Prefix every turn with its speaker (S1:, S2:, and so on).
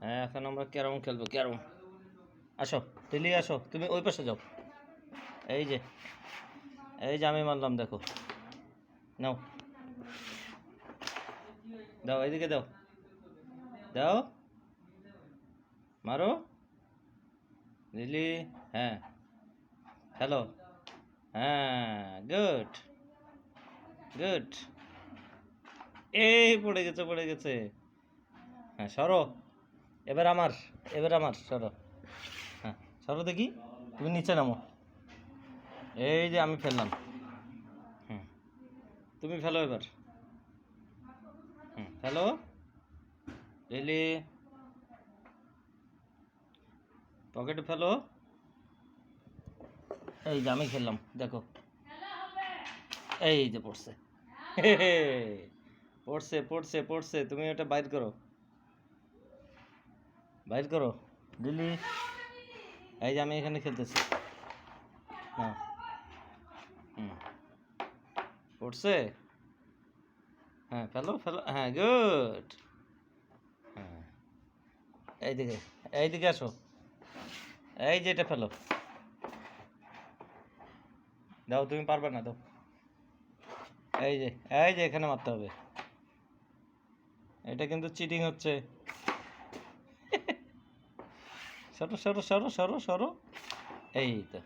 S1: হ্যাঁ এখন আমরা ক্যারম খেলব ক্যারম আসো দিল্লি আসো, তুমি ওই পাশে যাও। এই যে এই যে আমি মারলাম, দেখো। নাও। দাও, এইদিকে দাও। দাও। মারো। দিল্লি হ্যাঁ। হ্যালো হ্যাঁ গুড। গুড। এই, পড়ে গেছে পড়ে গেছে। হ্যাঁ সরো। এবার আমার এবার আমার, সরো। হ্যাঁ সরো দেখি, তুমি নিচে নামো। এই যে আমি ফেললাম। হুম, তুমি ফেলো এবার। হুম, ফেলো। লিলি পকেটে ফেলো। এই যে আমি খেললাম, দেখো। এই যে পড়ছে। পড়ছে পড়ছে পড়ছে, তুমি ওটা বাইর করো। বাইর করো। দিল্লি এই যে আমি এখানে খেলতেছি। হ্যাঁ হুম। পড়ছে হ্যাঁ ফেলো ফেলো। হ্যাঁ গুড। হ্যাঁ। এইদিকে এইদিকে আসো। এই যে এটা ফেলো। দাও, তুমি পারবে না, দাও। এই যে এই যে এখানে মারতে হবে। এটা কিন্তু চিটিং হচ্ছে। সরো সরো সরো সরো সরো। এই তো।